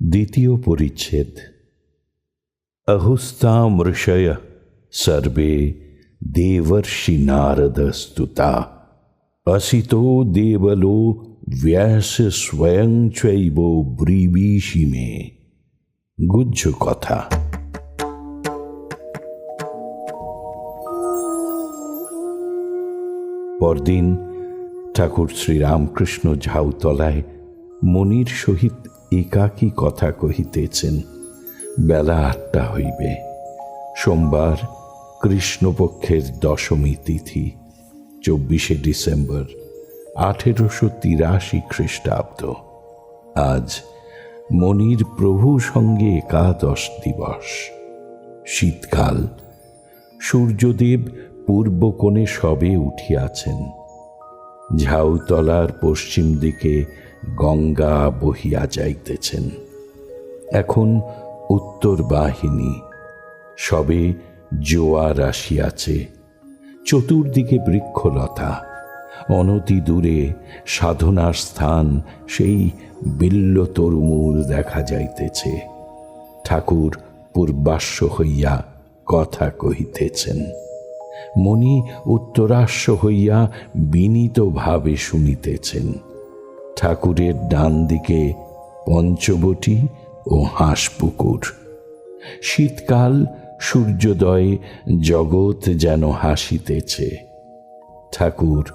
দ্বিতীয় পরিচ্ছেদ অহুস্তামৃষয় সর্বে দেবর্ষি নারদ স্তুতা অসিতো দেবলো ব্যাস স্বয়ং চৈব ব্রিবীষি মে গুজ্জ কথা পরদিন ঠাকুর শ্রীরামকৃষ্ণ ঝাউতলায় মনির সহিত একাকী কথা কহিতেছেন, বেলা আটটা হইবে। সোমবার কৃষ্ণপক্ষের দশমী তিথি, চব্বিশে ডিসেম্বর, আঠেরোশো তিরাশি খ্রিস্টাব্দ। আজ মনির প্রভু সঙ্গে একাদশ দিবস। শীতকাল, সূর্যদেব পূর্ব কোণে সবে উঠিয়াছেন। ঝাউতলার পশ্চিম দিকে গঙ্গা বহিয়া যাইতেছেন। এখন উত্তর বাহিনী সবে জোয়ার আসিয়াছে। চতুর্দিকে বৃক্ষলতা। অনতি দূরে সাধনার স্থান, সেই বিল্ল তরুমূল দেখা যাইতেছে। ঠাকুর পূর্বাশ্ব হইয়া কথা কহিতেছেন। মণি উত্তরাশ্ব হইয়া বিনীতভাবে শুনিতেছেন। ঠাকুরের ডান দিকে পঞ্চবটি ও হাঁসপুকুর। শীতকাল, সূর্যোদয়ে, জগৎ যেন হাসিতেছে। ঠাকুর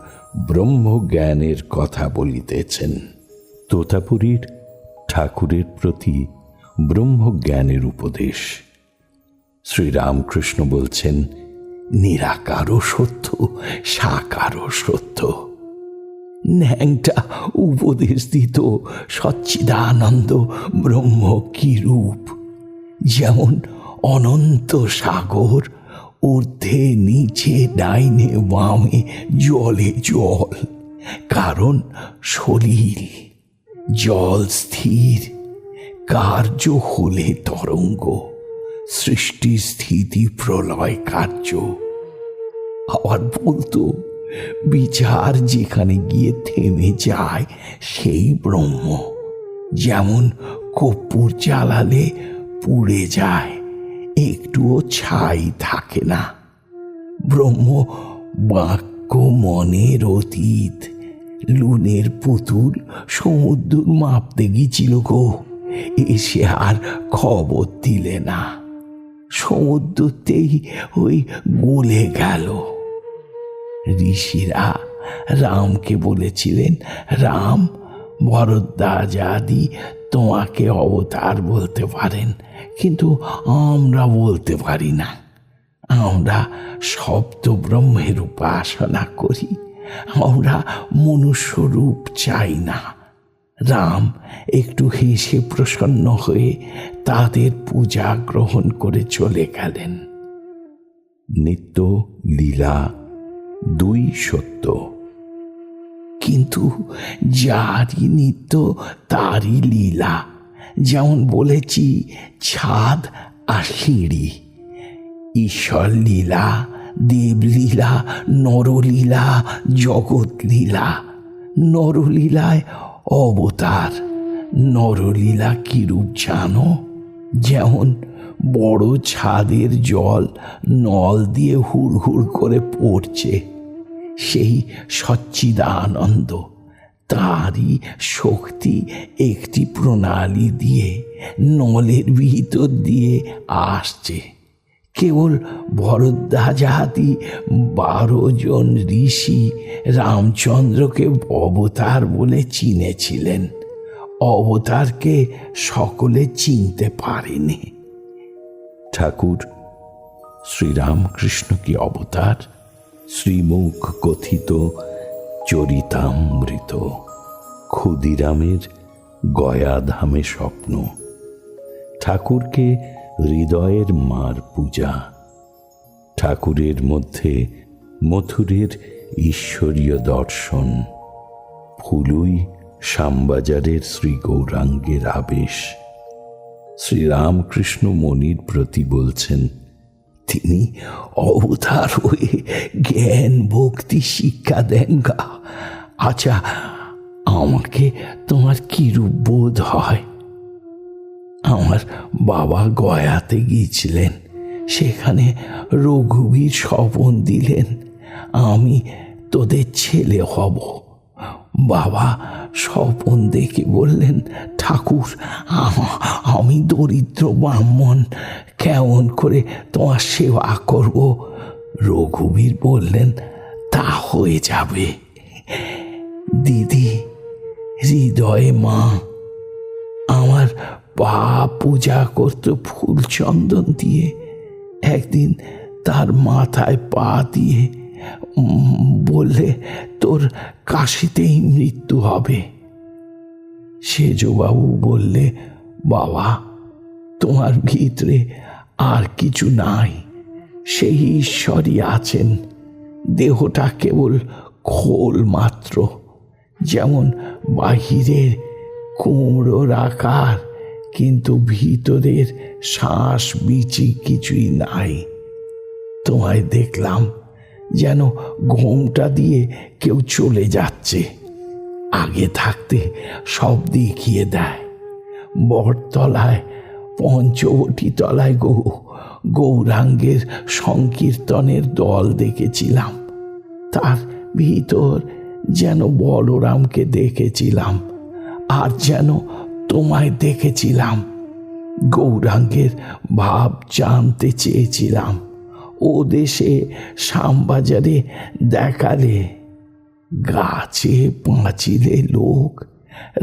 ব্রহ্মজ্ঞানের কথা বলিতেছেন। তোতাপুরীর ঠাকুরের প্রতি ব্রহ্মজ্ঞানের উপদেশ। শ্রীরামকৃষ্ণ বলছেন নিরাকারও সত্য, সাকারও সত্য। ন্যাংটা উপদেশ দিত সচ্চিদানন্দ ব্রহ্ম কি রূপ? যেমন অনন্ত সাগর ঊর্ধ্বে নিচে ডাইনে বামে জলে জল, কারণ সলিল, জল স্থির, কার্য হলে তরঙ্গ। সৃষ্টি স্থিতি প্রলয় কার্য। আবার বলতো, বিচার যেখানে গিয়ে থেমে যায়, সেই ব্রহ্ম। যেমন কর্পূর জ্বালালে পুড়ে যায়, একটুও ছাই থাকে না। ব্রহ্ম বাক্য মনের অতীত, লুনের পুতুল সমুদ্র মাপতে গিয়েছিল গো, এসে আর খবর দিলে না। সমুদ্রতেই ওই গলে গেল। ঋষিরা রামকে বলেছিলেন, রাম ভরদ্বাজ আদি তোমাকে অবতার বলতে পারেন, কিন্তু আমরা বলতে পারি না। আমরা শব্দ ব্রহ্মের উপাসনা করি, আমরা মনুষ্য রূপ চাই না। রাম একটু হেসে প্রসন্ন হয়ে তাদের পূজা গ্রহণ করে চলে গেলেন। নিত্য লীলা দুই সত্য। কিন্তু যারই নিত্য তারই লীলা। যেমন বলেছি ছাদ আর সিঁড়ি। ঈশ্বর লীলা দেবলীলা নরলীলা জগৎ লীলা। নরলীলায় অবতার, নরলীলা কিরূপ জানো? যেমন বড় ছাদের জল নল দিয়ে হুড় করে পড়ছে, সেই সচ্চিদানন্দ তারই শক্তি একটি প্রণালী দিয়ে নলের ভিতর দিয়ে আসছে। কেবল ভরদ্বাজাতি বারো জন ঋষি রামচন্দ্রকে অবতার বলে চিনেছিলেন। অবতারকে সকলে চিনতে পারেনি। ঠাকুর, শ্রীরামকৃষ্ণ কি অবতার? শ্রীমুখ কথিত চরিতামৃত। ক্ষুদিরামের গয়াধামে স্বপ্ন। ঠাকুরকে হৃদয়ের মার পূজা। ঠাকুরের মধ্যে মথুরের ঈশ্বরীয় দর্শন। ফুলুই শ্যামবাজারের শ্রী গৌরাঙ্গের আবেশ। শ্রীরামকৃষ্ণ মনির প্রতি বলছেন, তিনি অবতার হয়ে জ্ঞান, ভক্তি, শিক্ষা দেন গা। আচ্ছা আমাকে তোমার কি রূপ বোধ হয়? আমার বাবা গয়াতে গিয়েছিলেন। সেখানে রঘুবীর স্বপন দিলেন, আমি তোদের ছেলে হব। বাবা স্বপন দেখে বললেন, ঠাকুর, আমি দরিদ্র ব্রাহ্মণ, কেমন করে তোমার সেবা করব? রঘুবীর বললেন, তা হয়ে যাবে। দিদি, হৃদয়ে মা পা পূজা করত ফুল চন্দন দিয়ে। একদিন তার মাথায় পা দিয়ে বললে, তোর কাশিতেই মৃত্যু হবে। সেজবাবু বললে, বাবা, তোমার ভিতরে আর কিছু নাই। সেই ঈশ্বরই আছেন। দেহটা কেবল খোল মাত্র। যেমন বাহিরের কুমড়োর আকার কিন্তু ভিতরের শ্বাস বিচি কিছুই নাই। তোমায় দেখলাম যেন ঘোমটা দিয়ে কেউ চলে যাচ্ছে। আগে থাকতে সব দেখিয়ে দেয়। বটতলায় পঞ্চবটি তলায় গৌ, গৌরাঙ্গের সংকীর্তনের দল দেখেছিলাম। তার ভিতর যেন বলরামকে দেখেছিলাম। আর যেন তোমায় দেখেছিলাম। গৌরাঙ্গের ভাব জানতে চেয়েছিলাম। ও দেশে শ্যামবাজারে দেখালে, গাছে পাঁচিলে লোক,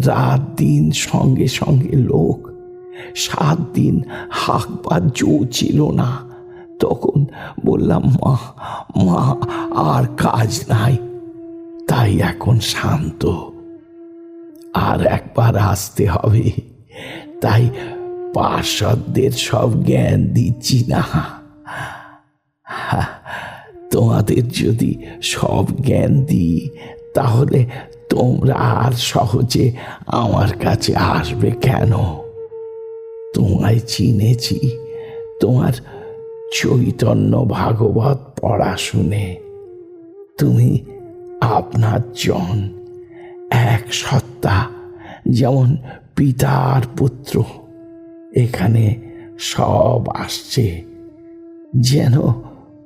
রাত দিন সঙ্গে সঙ্গে লোক। সাত দিন হাঁকবার জো ছিল না। তখন বললাম, মা মা, আর কাজ নাই। তাই এখন শান্ত। আর একবার আসতে হবে। তাই পার্ষদদের সব জ্ঞান দিচ্ছি না। তোমাদের যদি সব জ্ঞান দিই, তাহলে তোমরা আর সহজে আমার কাছে আসবে কেন? তোমায় চিনেছি। তোমার চৈতন্য ভাগবত পড়া শুনে তুমি আপনার জন এক সত্তা যেমন পিতা আর পুত্র। এখানে সব আসছে। যেন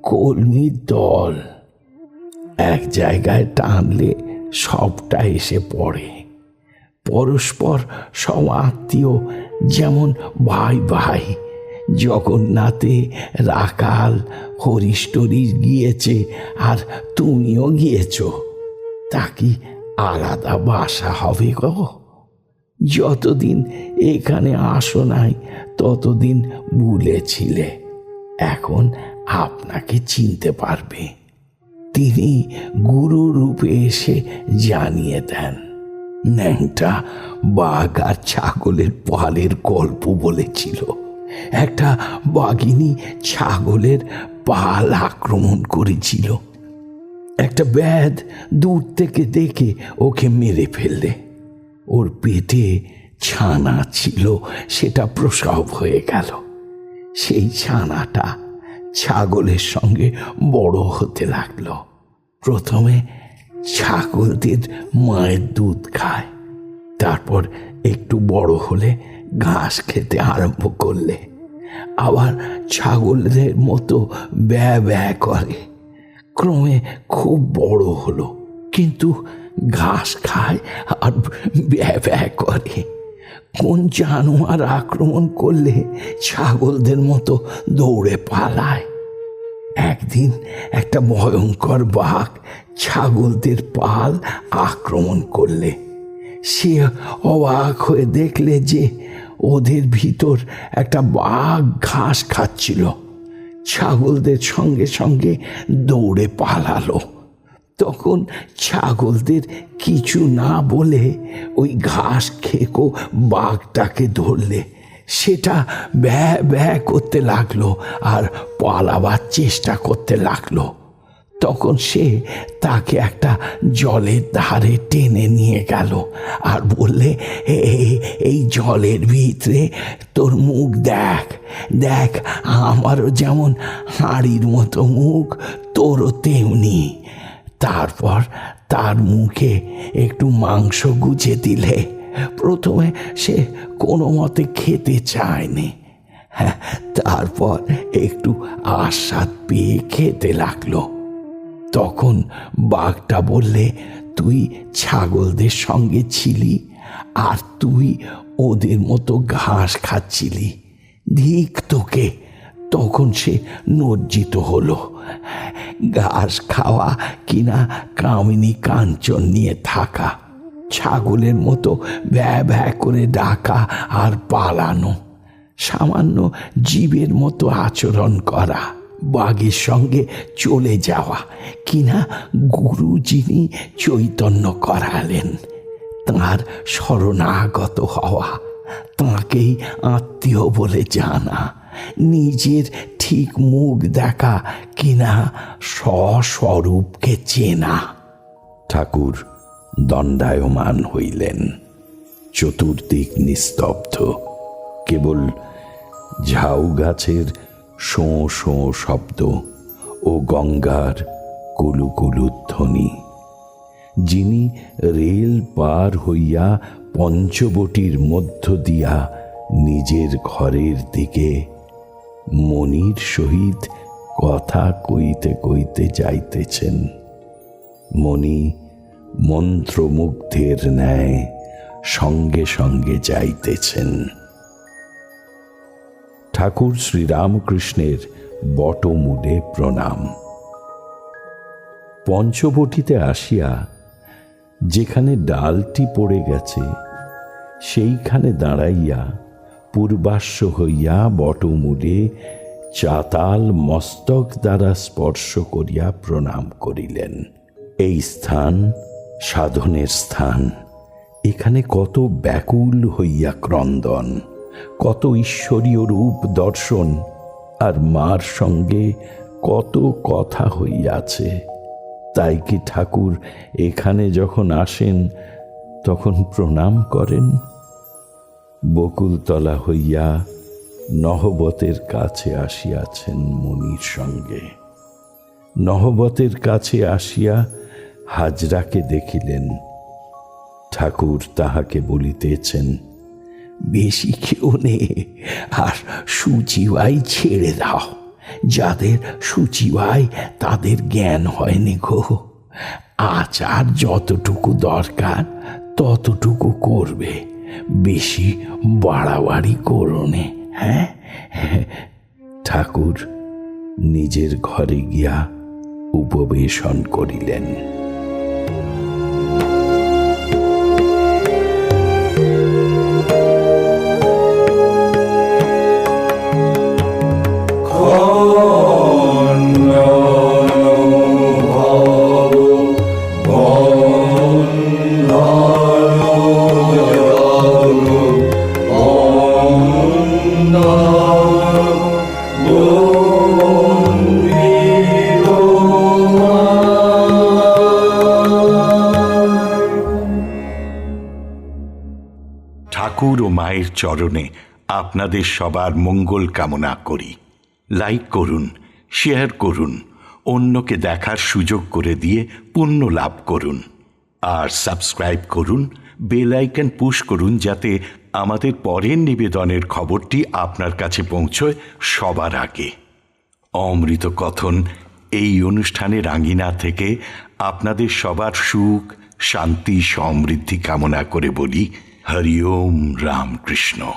কলমির দল এক জায়গায় টানলে সবটা এসে পড়ে। পরস্পর সব আত্মীয়, যেমন ভাই ভাই। জগন্নাথে রাকাল হরিষ্টরি গিয়েছে, আর তুমিও গিয়েছ। তা কি আলাদা বাসা হবে গো। যতদিন এখানে আসো নাই, ততদিন ভুলেছিলে এখন আপনাকে চিনতে পারবে। তিনি গুরু রূপে এসে জানিয়ে দেন, ন্যাংটা বাঘ আর ছাগলের পালের গল্প বলেছিল। একটা বাঘিনী ছাগলের পাল আক্রমণ করেছিল। একটা ব্যাধ দূর থেকে দেখে ওকে মেরে ফেললে। ওর পেটে ছানা ছিল, সেটা প্রসব হয়ে গেল। সেই ছানাটা ছাগলের সঙ্গে বড় হতে লাগল। প্রথমে ছাগলদের মায়ের দুধ খায়, তারপর একটু বড় হলে ঘাস খেতে আরম্ভ করলে। আবার ছাগলদের মতো ব্যা ব্যা করে। ক্রমে খুব বড় হলো, কিন্তু ঘাস খায় আর ব্যা ব্যা করে। কোন জানোয়ার আক্রমণ করলে ছাগলদের মতো দৌড়ে পালায়? একদিন একটা ভয়ঙ্কর বাঘ ছাগলদের পাল আক্রমণ করলে। সে অবাক হয়ে দেখলে যে ওদের ভিতর একটা বাঘ ঘাস খাচ্ছিল। ছাগলদের সঙ্গে সঙ্গে দৌড়ে পালালো। তখন ছাগলদের কিছু না বলে ওই ঘাস খেকো বাঘটাকে ধরলে। সেটা ব্যা ব্যা করতে লাগল আর পালাবার চেষ্টা করতে লাগল। তখন সে তাকে একটা জলের ধারে টেনে নিয়ে গেল আর বললে, "এ- এ- এই জলের ভিতরে তোর মুখ দেখ দেখ, আমারও যেমন হাঁড়ির মতো মুখ, তোরও তেমনি। তারপর তার মুখে একটু মাংস গুজে দিলে। প্রথমে সে কোনো মতে খেতে চায়নি। হ্যাঁ তারপর একটু আস্বাদ পেয়ে খেতে লাগল। তখন বাঘটা বললে, তুই ছাগলদের সঙ্গে ছিলি আর তুই ওদের মতো ঘাস খাচ্ছিলি। ধিক তোকে। তখন সে নজ্জিত হলো। ঘাস খাওয়া কিনা কামিনী কাঞ্চন নিয়ে থাকা। ছাগলের মতো ব্যা ব্যা করে ডাকা আর পালানো। সামান্য জীবের মতো আচরণ করা। বাঘের সঙ্গে চলে যাওয়া। কিনা গুরু যিনি চৈতন্য করালেন। তাঁর শরণাগত হওয়া, তাঁকেই আত্মীয় বলে জানা। নিজের ঠিক মুখ দেখা কিনা স্বস্বরূপকে চেনা। ঠাকুর দণ্ডায়মান হইলেন। চতুর্দিক নিস্তব্ধ। কেবল ঝাউ গাছের শোঁ শোঁ শব্দ ও গঙ্গার কুলু ধ্বনি যিনি রেল পার হইয়া পঞ্চবটির মধ্য দিয়া নিজের ঘরের দিকে মনির সহিত কথা কইতে কইতে যাইতেছেন। মণি মন্ত্রমুগ্ধের ন্যায় সঙ্গে সঙ্গে যাইতেছেন। ঠাকুর শ্রীরামকৃষ্ণের বটমূলে প্রণাম। পঞ্চবটিতে আসিয়া যেখানে ডালটি পড়ে গেছে, সেইখানে দাঁড়াইয়া পূর্বাশ্ব হইয়া বটমূলে চাতাল মস্তক দ্বারা স্পর্শ করিয়া প্রণাম করিলেন। এই স্থান সাধনের স্থান। এখানে কত ব্যাকুল হইয়া ক্রন্দন। কত ঈশ্বরীয় রূপ দর্শন আর মার সঙ্গে কত কথা হইয়াছে। তাই কি ঠাকুর এখানে যখন আসেন, তখন প্রণাম করেন? বকুলতলা হইয়া নহবতের কাছে আসিয়াছেন মুনির সঙ্গে। নহবতের কাছে আসিয়া হাজরাকে দেখিলেন। ঠাকুর তাহাকে বলিতেছেন বেশি কেউ নে, আর সুচিবাই ছেড়ে দাও। যাদের সুচিবাই, তাদের জ্ঞান হয়নি গো। আচার যতটুকু দরকার, ততটুকু করবে। বেশি বাড়াবাড়ি করো নে হ্যাঁ? ঠাকুর নিজের ঘরে গিয়া উপবেশন করিলেন। ঠাকুর ও মায়ের চরণে আপনাদের সবার মঙ্গল কামনা করি। লাইক করুন, শেয়ার করুন, অন্যকে দেখার সুযোগ করে দিয়ে পুণ্য লাভ করুন। আর সাবস্ক্রাইব করুন, বেল আইকন পুশ করুন যাতে আমাদের পরের নিবেদনের খবরটি আপনার কাছে পৌঁছয় সবার আগে। অমৃত কথন এই অনুষ্ঠানে রাঙ্গিনা থেকে আপনাদের সবার সুখ, শান্তি, সমৃদ্ধি কামনা করে বলি, হরিওম রামকৃষ্ণ।